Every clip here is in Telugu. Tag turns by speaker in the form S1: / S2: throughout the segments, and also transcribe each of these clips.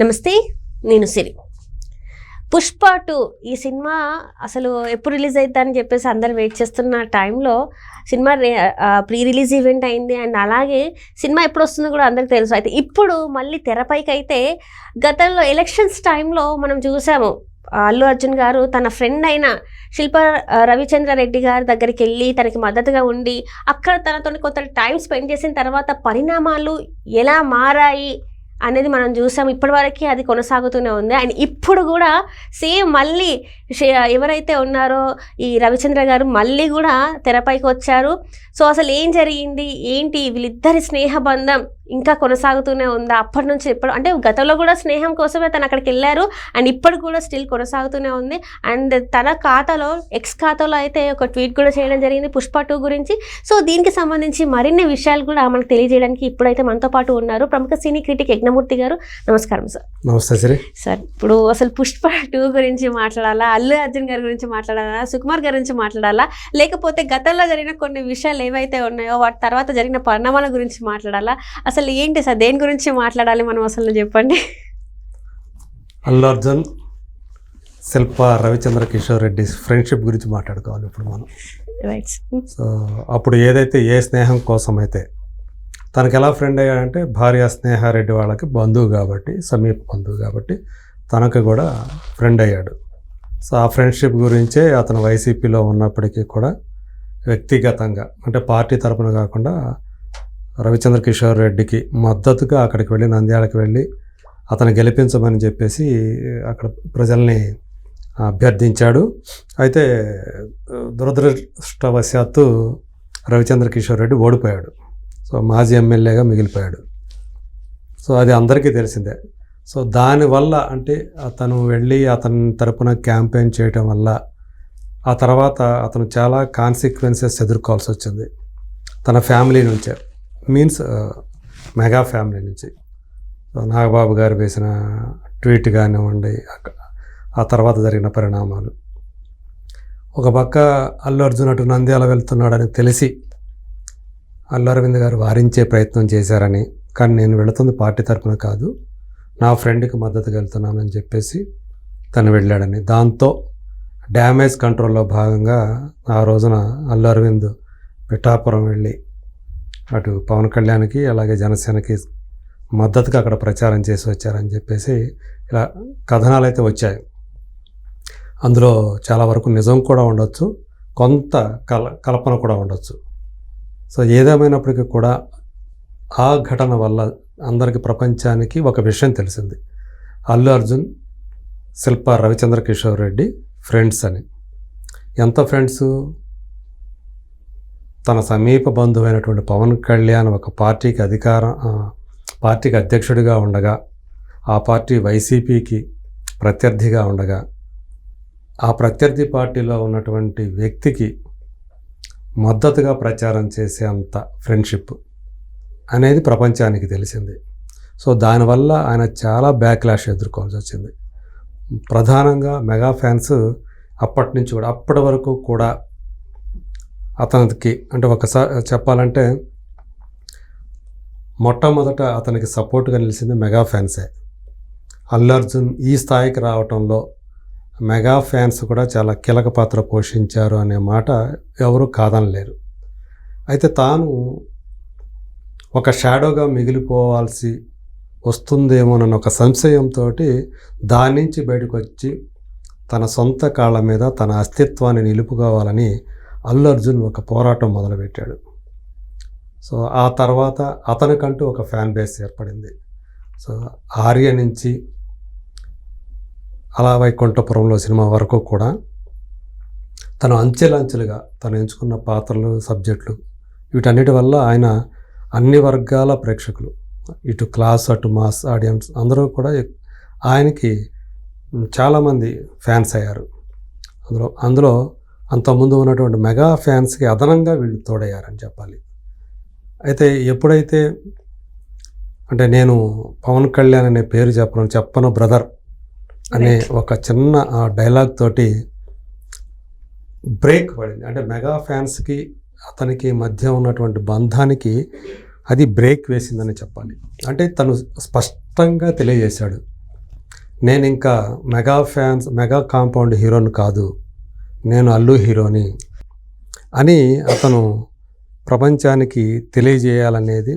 S1: నమస్తే నేను సిరి. పుష్ప టూ ఈ సినిమా అసలు ఎప్పుడు రిలీజ్ అవుతుందని చెప్పేసి అందరు వెయిట్ చేస్తున్న టైంలో సినిమా ప్రీ రిలీజ్ ఈవెంట్ అయింది అండ్ అలాగే సినిమా ఎప్పుడు వస్తుందో కూడా అందరికి తెలుసు. అయితే ఇప్పుడు మళ్ళీ తెరపైకి అయితే గతంలో ఎలక్షన్స్ టైంలో మనం చూసాము. అల్లు అర్జున్ గారు తన ఫ్రెండ్ అయిన శిల్ప రవిచంద్ర రెడ్డి గారి దగ్గరికి వెళ్ళి తనకి మద్దతుగా ఉండి అక్కడ తనతో కొంత టైం స్పెండ్ చేసిన తర్వాత పరిణామాలు ఎలా మారాయి? అనేది మనం చూసాం. ఇప్పటివరకు అది కొనసాగుతూనే ఉంది. అండ్ ఇప్పుడు కూడా సేమ్ మళ్ళీ ఎవరైతే ఉన్నారో ఈ రవిచంద్ర గారు మళ్ళీ కూడా తెరపైకి వచ్చారు. సో అసలు ఏం జరిగింది? ఏంటి? వీళ్ళిద్దరి స్నేహ బంధం ఇంకా కొనసాగుతూనే ఉందా? అప్పటి నుంచి ఇప్పుడు అంటే గతంలో కూడా స్నేహం కోసమే తను అక్కడికి వెళ్ళారు. అండ్ ఇప్పుడు కూడా స్టిల్ కొనసాగుతూనే ఉంది. అండ్ తన ఖాతాలో ఎక్స్ ఖాతాలో అయితే ఒక ట్వీట్ కూడా చేయడం జరిగింది పుష్ప టూ గురించి. సో దీనికి సంబంధించి మరిన్ని విషయాలు కూడా మనకు తెలియజేయడానికి ఇప్పుడైతే మనతో పాటు ఉన్నారు. ప్రముఖ సినీ క్రిటిక్ యజ్ఞమూర్తి గారు. నమస్కారం సార్.
S2: నమస్తే శ్రీ
S1: సార్ ఇప్పుడు అసలు పుష్ప టూ గురించి మాట్లాడాలా? అల్లు అర్జున్ గారి గురించి మాట్లాడాలా? సుకుమార్ గారి గురించి మాట్లాడాలా? లేకపోతే గతంలో జరిగిన కొన్ని విషయాలు ఏవైతే ఉన్నాయో వాటి తర్వాత జరిగిన పరిణామాల గురించి మాట్లాడాలా? అసలు ఏంటి సార్? దేని గురించి మాట్లాడాలి మనం అసలు చెప్పండి?
S2: అల్లు అర్జున్ శిల్ప రవిచంద్ర కిషోర్ రెడ్డి ఫ్రెండ్షిప్ గురించి మాట్లాడుకోవాలి ఇప్పుడు మనం.
S1: రైట్
S2: సో అప్పుడు ఏదైతే ఏ స్నేహం కోసం అయితే తనకు ఎలా ఫ్రెండ్ అయ్యాడంటే భార్య స్నేహారెడ్డి వాళ్ళకి బంధువు కాబట్టి సమీప బంధువు కాబట్టి తనకు కూడా ఫ్రెండ్ అయ్యాడు. సో ఆ ఫ్రెండ్షిప్ గురించే అతను వైసీపీలో ఉన్నప్పటికీ కూడా వ్యక్తిగతంగా అంటే పార్టీ తరపున కాకుండా రవిచంద్ర కిషోర్ రెడ్డికి మద్దతుగా అక్కడికి వెళ్ళి నంద్యాలకు వెళ్ళి అతను గెలిపించమని చెప్పేసి అక్కడ ప్రజల్ని అభ్యర్థించాడు. అయితే దురదృష్టవశాత్తు రవిచంద్ర కిషోర్ రెడ్డి ఓడిపోయాడు. సో మాజీ ఎమ్మెల్యేగా మిగిలిపోయాడు. సో అది అందరికీ తెలిసిందే. సో దానివల్ల అంటే అతను వెళ్ళి అతని తరపున క్యాంపెయిన్ చేయటం వల్ల ఆ తర్వాత అతను చాలా కాన్సిక్వెన్సెస్ ఎదుర్కోవాల్సి వచ్చింది. తన ఫ్యామిలీ నుంచే మీన్స్ మెగా ఫ్యామిలీ నుంచి. నాగబాబు గారు వేసిన ట్వీట్ కానివ్వండి ఆ తర్వాత జరిగిన పరిణామాలు. ఒక పక్క అల్లు అర్జున్ అటు నంద్యాల వెళ్తున్నాడని తెలిసి అల్లు అరవింద్ గారు వారించే ప్రయత్నం చేశారని కానీ నేను వెళుతుంది పార్టీ తరఫున కాదు నా ఫ్రెండ్కి మద్దతుగా వెళ్తున్నానని చెప్పేసి తను వెళ్ళాడని. దాంతో డ్యామేజ్ కంట్రోల్లో భాగంగా ఆ రోజున అల్లు అరవింద్ పిఠాపురం వెళ్ళి అటు పవన్ కళ్యాణ్కి అలాగే జనసేనకి మద్దతుగా అక్కడ ప్రచారం చేసి వచ్చారని చెప్పేసి ఇలా కథనాలు అయితే వచ్చాయి. అందులో చాలా వరకు నిజం కూడా ఉండొచ్చు కొంత కల కల్పన కూడా ఉండొచ్చు. సో ఏదేమైనప్పటికీ కూడా ఆ ఘటన వల్ల అందరికీ ప్రపంచానికి ఒక విషయం తెలిసింది. అల్లు అర్జున్ శిల్ప రవిచంద్ర కిషోర్ రెడ్డి ఫ్రెండ్స్ అని. ఎంత ఫ్రెండ్స్? తన సమీప బంధువైనటువంటి పవన్ కళ్యాణ్ ఒక పార్టీకి అధికారం పార్టీకి అధ్యక్షుడిగా ఉండగా ఆ పార్టీ వైసీపీకి ప్రత్యర్థిగా ఉండగా ఆ ప్రత్యర్థి పార్టీలో ఉన్నటువంటి వ్యక్తికి మద్దతుగా ప్రచారం చేసే అంత ఫ్రెండ్షిప్ అనేది ప్రపంచానికి తెలిసింది. సో దానివల్ల ఆయన చాలా బ్యాక్లాష్ ఎదుర్కోవాల్సి వచ్చింది. ప్రధానంగా మెగా ఫ్యాన్స్ అప్పటి నుంచి కూడా అప్పటి వరకు కూడా అతనికి అంటే ఒకసారి చెప్పాలంటే మొట్టమొదట అతనికి సపోర్ట్గా నిలిచింది మెగా ఫ్యాన్సే. అల్లు అర్జున్ ఈ స్థాయికి రావటంలో మెగా ఫ్యాన్స్ కూడా చాలా కీలక పాత్ర పోషించారు అనే మాట ఎవరు కాదనలేరు. అయితే తాను ఒక షాడోగా మిగిలిపోవాల్సి వస్తుందేమోనన్న ఒక సంశయంతో దాని నుంచి బయటకు వచ్చి తన సొంత కాళ్ళ మీద తన అస్తిత్వాన్ని నిలుపుకోవాలని అల్లు అర్జున్ ఒక పోరాటం మొదలుపెట్టాడు. సో ఆ తర్వాత అతనికంటూ ఒక ఫ్యాన్ బేస్ ఏర్పడింది. సో ఆర్య నుంచి అలా వైకుంఠపురంలో సినిమా వరకు కూడా తను అంచెలంచెలుగా తను ఎంచుకున్న పాత్రలు సబ్జెక్టులు వీటన్నిటి వల్ల ఆయన అన్ని వర్గాల ప్రేక్షకులు. ఇటు క్లాస్ అటు మాస్ ఆడియన్స్ అందరూ కూడా ఆయనకి చాలామంది ఫ్యాన్స్ అయ్యారు. అందులో అందులో అంతకుముందు ఉన్నటువంటి మెగా ఫ్యాన్స్కి అదనంగా వీళ్ళు తోడయ్యారని చెప్పాలి. అయితే ఎప్పుడైతే అంటే నేను పవన్ కళ్యాణ్ అనే పేరు చెప్పను చెప్పను బ్రదర్. అనే ఒక చిన్న ఆ డైలాగ్ తోటి బ్రేక్ పడింది. అంటే మెగా ఫ్యాన్స్కి అతనికి మధ్య ఉన్నటువంటి బంధానికి అది బ్రేక్ వేసిందని చెప్పాలి. అంటే తను స్పష్టంగా తెలియజేశాడు. నేను ఇంకా మెగా ఫ్యాన్స్ మెగా కాంపౌండ్ హీరోని కాదు. నేను అల్లు హీరోని అని అతను ప్రపంచానికి తెలియజేయాలనేది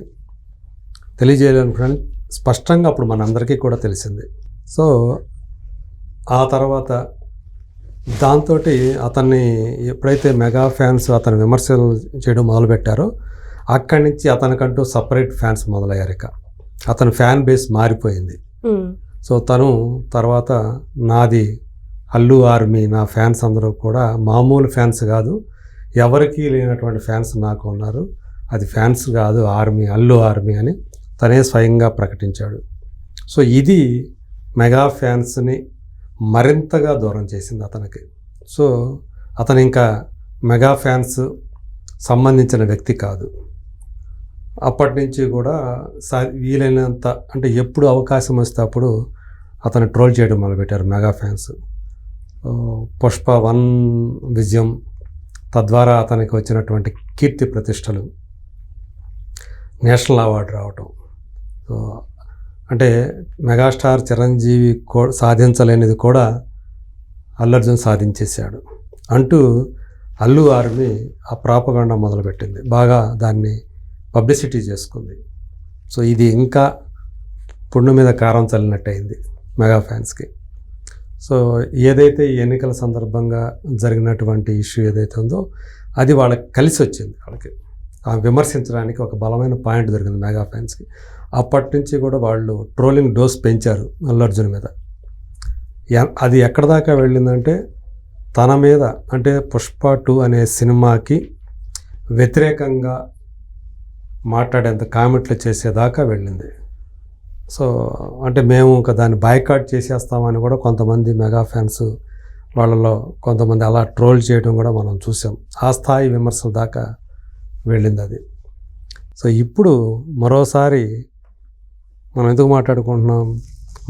S2: తెలియజేయాలనుకున్నాను. స్పష్టంగా అప్పుడు మనందరికీ కూడా తెలిసింది. సో ఆ తర్వాత దాంతో అతన్ని ఎప్పుడైతే మెగా ఫ్యాన్స్ అతను విమర్శలు చేయడం మొదలుపెట్టారో అక్కడి నుంచి అతనికంటూ సపరేట్ ఫ్యాన్స్ మొదలయ్యారు ఇక. అతని ఫ్యాన్ బేస్ మారిపోయింది. సో తను తర్వాత నాది అల్లు ఆర్మీ నా ఫ్యాన్స్ అందరూ కూడా మామూలు ఫ్యాన్స్ కాదు ఎవరికీ లేనటువంటి ఫ్యాన్స్ నాకు ఉన్నారు. అది ఫ్యాన్స్ కాదు ఆర్మీ అల్లు ఆర్మీ అని తనే స్వయంగా ప్రకటించాడు. సో ఇది మెగా ఫ్యాన్స్ని మరింతగా దూరం చేసింది అతనికి. సో అతను ఇంకా మెగా ఫ్యాన్స్ సంబంధించిన వ్యక్తి కాదు. అప్పటి నుంచి కూడా సా వీలైనంత అంటే ఎప్పుడు అవకాశం వస్తే అప్పుడు అతను ట్రోల్ చేయడం మొదలుపెట్టారు మెగా ఫ్యాన్స్. పుష్ప వన్ విజయం తద్వారా అతనికి వచ్చినటువంటి కీర్తి ప్రతిష్టలు నేషనల్ అవార్డు రావటం. సో అంటే మెగాస్టార్ చిరంజీవి కో సాధించలేనిది కూడా అల్లు అర్జున్ సాధించేశాడు. అంటూ అల్లు ఆర్మీ ఆ ప్రాపగండ మొదలుపెట్టింది. బాగా దాన్ని పబ్లిసిటీ చేసుకుంది. సో ఇది ఇంకా పుండు మీద కారం చల్లినట్టయింది మెగా ఫ్యాన్స్కి. సో ఏదైతే ఈ ఎన్నికల సందర్భంగా జరిగినటువంటి ఇష్యూ ఏదైతే ఉందో అది వాళ్ళకి కలిసి వచ్చింది వాళ్ళకి. విమర్శించడానికి ఒక బలమైన పాయింట్ దొరికింది మెగా ఫ్యాన్స్కి. అప్పటి నుంచి కూడా వాళ్ళు ట్రోలింగ్ డోస్ పెంచారు అల్లు మీద. ఎ- అది ఎక్కడ దాకా వెళ్ళిందంటే తన మీద అంటే పుష్ప టూ అనే సినిమాకి వ్యతిరేకంగా మాట్లాడేంత కామెంట్లు చేసేదాకా వెళ్ళింది. సో అంటే మేము ఇంకా దాన్ని బాయ్కాట్ చేసేస్తామని కూడా కొంతమంది మెగా ఫ్యాన్స్ వాళ్ళలో కొంతమంది అలా ట్రోల్ చేయడం కూడా మనం చూసాం. ఆ స్థాయి విమర్శల దాకా వెళ్ళింది అది సో ఇప్పుడు మరోసారి మనం ఎందుకు మాట్లాడుకుంటున్నాం?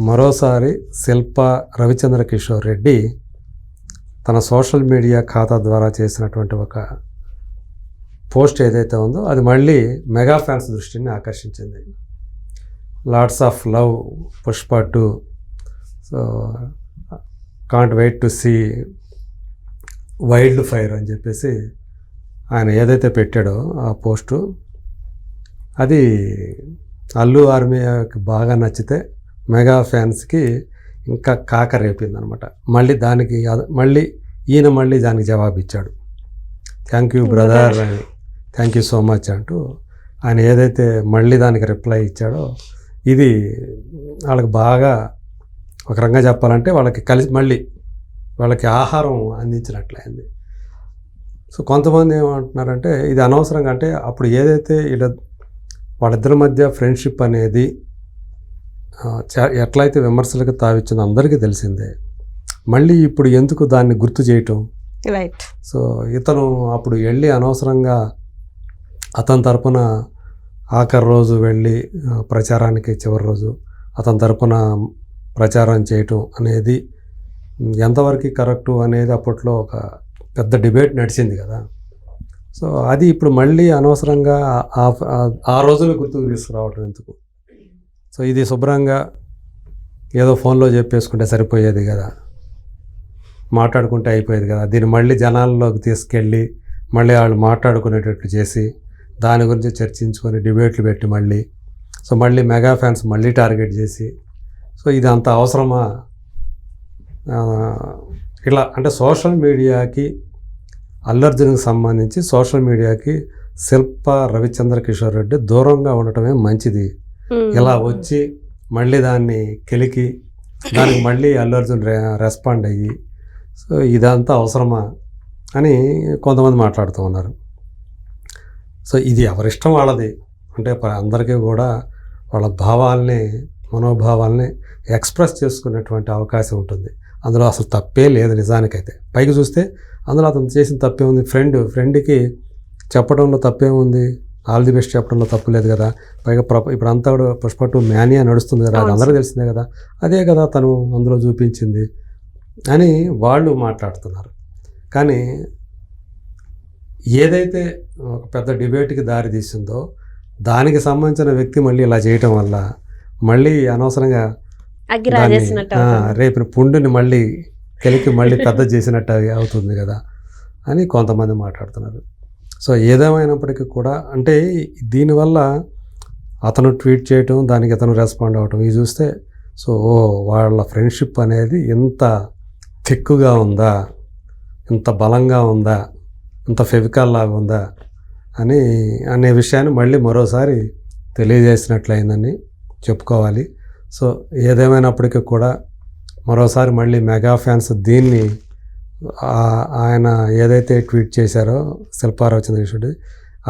S2: మరోసారి శిల్ప రవిచంద్ర కిషోర్ రెడ్డి తన సోషల్ మీడియా ఖాతా ద్వారా చేసినటువంటి ఒక పోస్ట్ ఏదైతే ఉందో అది మళ్ళీ మెగా ఫ్యాన్స్ దృష్టిని ఆకర్షించింది. Lots of love Pushpa two. So can't wait to see wild fire అని చెప్పేసి ఆయన ఏదైతే పెట్టాడో ఆ పోస్టు అది అల్లు ఆర్మీకి బాగా నచ్చితే మెగా ఫ్యాన్స్కి ఇంకా కాక రేపిందనమాట మళ్ళీ దానికి మళ్ళీ ఈయన మళ్ళీ దానికి జవాబు ఇచ్చాడు. థ్యాంక్ యూ బ్రదర్ అని. థ్యాంక్ యూ సో మచ్ అంటూ ఆయన ఏదైతే మళ్ళీ దానికి రిప్లై ఇచ్చాడో ఇది వాళ్ళకి బాగా ఒక రంగా చెప్పాలంటే వాళ్ళకి కలిసి మళ్ళీ వాళ్ళకి ఆహారం అందించినట్లయింది. సో కొంతమంది ఏమంటున్నారంటే ఇది అనవసరంగా అంటే అప్పుడు ఏదైతే వీళ్ళ వాళ్ళిద్దరి మధ్య ఫ్రెండ్షిప్ అనేది ఎట్లయితే విమర్శలకు తావిచ్చిందో అందరికీ తెలిసిందే. మళ్ళీ ఇప్పుడు ఎందుకు దాన్ని గుర్తు చేయటం?
S1: రైట్
S2: సో ఇతను అప్పుడు వెళ్ళి అనవసరంగా అతని తరపున ఆఖరి రోజు వెళ్ళి ప్రచారానికి చివరి రోజు అతని తరపున ప్రచారం చేయటం అనేది ఎంతవరకు కరెక్టు అనేది అప్పట్లో ఒక పెద్ద డిబేట్ నడిచింది కదా. సో అది ఇప్పుడు మళ్ళీ అనవసరంగా ఆ- ఆ- రోజులు గుర్తుకు తీసుకురావటం ఎందుకు? సో ఇది శుభ్రంగా ఏదో ఫోన్లో చెప్పేసుకుంటే సరిపోయేది కదా. మాట్లాడుకుంటే అయిపోయేది కదా. దీన్ని మళ్ళీ జనాల్లోకి తీసుకెళ్ళి మళ్ళీ వాళ్ళు మాట్లాడుకునేటట్లు చేసి దాని గురించి చర్చించుకొని డిబేట్లు పెట్టి మళ్ళీ సో మళ్ళీ మెగా ఫ్యాన్స్ మళ్ళీ టార్గెట్ చేసి సో ఇది అంత అవసరమా? ఇలా అంటే సోషల్ మీడియాకి అల్లర్జున్కి సంబంధించి సోషల్ మీడియాకి శిల్ప రవిచంద్ర కిషోర్ రెడ్డి దూరంగా ఉండటమే మంచిది. ఇలా వచ్చి మళ్ళీ దాన్ని కెలికి దానికి మళ్ళీ అల్లు అర్జున్ రె రెస్పాండ్ అయ్యి సో ఇదంతా అవసరమా అని కొంతమంది మాట్లాడుతూ ఉన్నారు. సో ఇది ఎవరిష్టం వాళ్ళది? అంటే అందరికీ కూడా వాళ్ళ భావాల్ని మనోభావాల్ని ఎక్స్ప్రెస్ చేసుకునేటువంటి అవకాశం ఉంటుంది. అందులో అసలు తప్పే లేదు నిజానికైతే. పైకి చూస్తే అందులో అతను చేసిన తప్పే ఉంది. ఫ్రెండ్ ఫ్రెండ్కి చెప్పడంలో తప్పేముంది ఆల్ ది బెస్ట్ చెప్పడంలో తప్పు లేదు కదా. పైగా ప్ర ఇప్పుడు అంతా కూడా పుష్ప టూ మ్యానియా నడుస్తుంది కదా. అది అందరూ తెలిసిందే కదా. అదే కదా తను అందులో చూపించింది అని వాళ్ళు మాట్లాడుతున్నారు. కానీ ఏదైతే ఒక పెద్ద డిబేట్కి దారి తీసిందో దానికి సంబంధించిన వ్యక్తి మళ్ళీ ఇలా చేయటం వల్ల మళ్ళీ అనవసరంగా రేపు పుండుని మళ్ళీ కలికి మళ్ళీ పెద్ద చేసినట్టు అవి అవుతుంది కదా అని కొంతమంది మాట్లాడుతున్నారు. సో ఏదేమైనప్పటికీ కూడా అంటే దీనివల్ల అతను ట్వీట్ చేయటం దానికి అతను రెస్పాండ్ అవ్వటం ఇది చూస్తే సో ఓ వాళ్ళ ఫ్రెండ్షిప్ అనేది ఎంత థిక్గా ఉందా ఇంత బలంగా ఉందా ఇంత ఫెవికాల్ లాగా ఉందా అని అనే విషయాన్ని మళ్ళీ మరోసారి తెలియజేసినట్లయిందని చెప్పుకోవాలి. సో ఏదేమైనప్పటికీ కూడా మరోసారి మళ్ళీ మెగా ఫ్యాన్స్ దీన్ని ఆయన ఏదైతే ట్వీట్ చేశారో శిల్పారావు చంద్రశేఖరుడు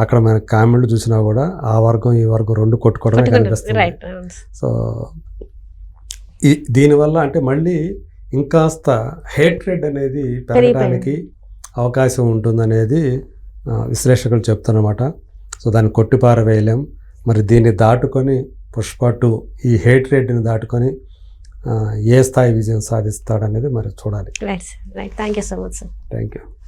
S2: అక్కడ మన కామెంట్లు చూసినా కూడా ఆ వర్గం ఈ వర్గం రెండు కొట్టుకోవడమే. కనిపిస్తుంది. సో ఈ దీనివల్ల అంటే మళ్ళీ ఇంకాస్త హేట్రెడ్ అనేది పెరగడానికి అవకాశం ఉంటుందనేది విశ్లేషకులు చెప్తున్నమాట సో దాన్ని కొట్టిపారవేయలేం మరి దీన్ని దాటుకొని పుష్ప టూ ఈ హేట్రెడ్ని దాటుకొని ఆ, ఏ స్థాయి విజయం సాధిస్తాడనేది మరి చూడాలి.
S1: Right thank you so much sir
S2: thank you